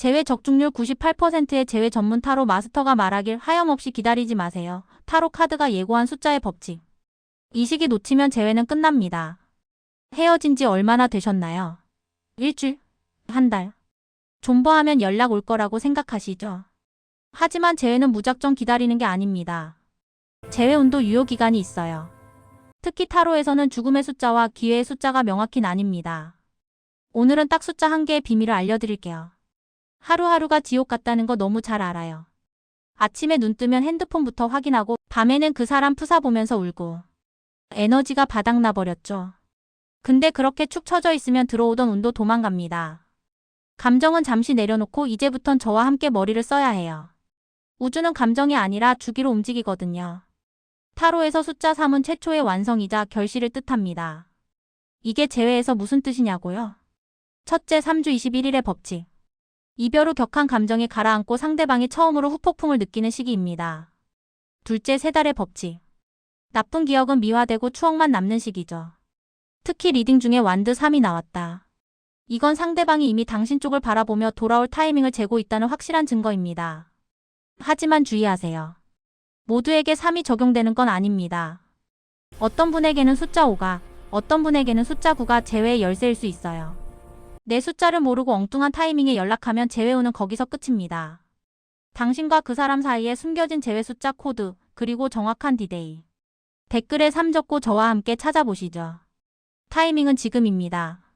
제외 적중률 98%의 제외 전문 타로 마스터가 말하길 하염없이 기다리지 마세요. 타로 카드가 예고한 숫자의 법칙. 이 시기 놓치면 제외는 끝납니다. 헤어진 지 얼마나 되셨나요? 일주일? 한 달? 존버하면 연락 올 거라고 생각하시죠? 하지만 재회는 무작정 기다리는 게 아닙니다. 재회 운도 유효 기간이 있어요. 특히 타로에서는 죽음의 숫자와 기회의 숫자가 명확히 나뉩니다. 오늘은 딱 숫자 한 개의 비밀을 알려드릴게요. 하루하루가 지옥 같다는 거 너무 잘 알아요. 아침에 눈 뜨면 핸드폰부터 확인하고 밤에는 그 사람 푸사 보면서 울고 에너지가 바닥나 버렸죠. 근데 그렇게 축 처져 있으면 들어오던 운도 도망갑니다. 감정은 잠시 내려놓고 이제부턴 저와 함께 머리를 써야 해요. 우주는 감정이 아니라 주기로 움직이거든요. 타로에서 숫자 3은 최초의 완성이자 결실을 뜻합니다. 이게 제외에서 무슨 뜻이냐고요? 첫째 3주 21일의 법칙. 이별 후 격한 감정이 가라앉고 상대방이 처음으로 후폭풍을 느끼는 시기입니다. 둘째 세 달의 법칙. 나쁜 기억은 미화되고 추억만 남는 시기죠. 특히 리딩 중에 완드 3이 나왔다. 이건 상대방이 이미 당신 쪽을 바라보며 돌아올 타이밍을 재고 있다는 확실한 증거입니다. 하지만 주의하세요. 모두에게 3이 적용되는 건 아닙니다. 어떤 분에게는 숫자 5가, 어떤 분에게는 숫자 9가 제외의 열쇠일 수 있어요. 내 숫자를 모르고 엉뚱한 타이밍에 연락하면 제외우는 거기서 끝입니다. 당신과 그 사람 사이에 숨겨진 제외 숫자 코드, 그리고 정확한 디데이. 댓글에 3 적고 저와 함께 찾아보시죠. 타이밍은 지금입니다.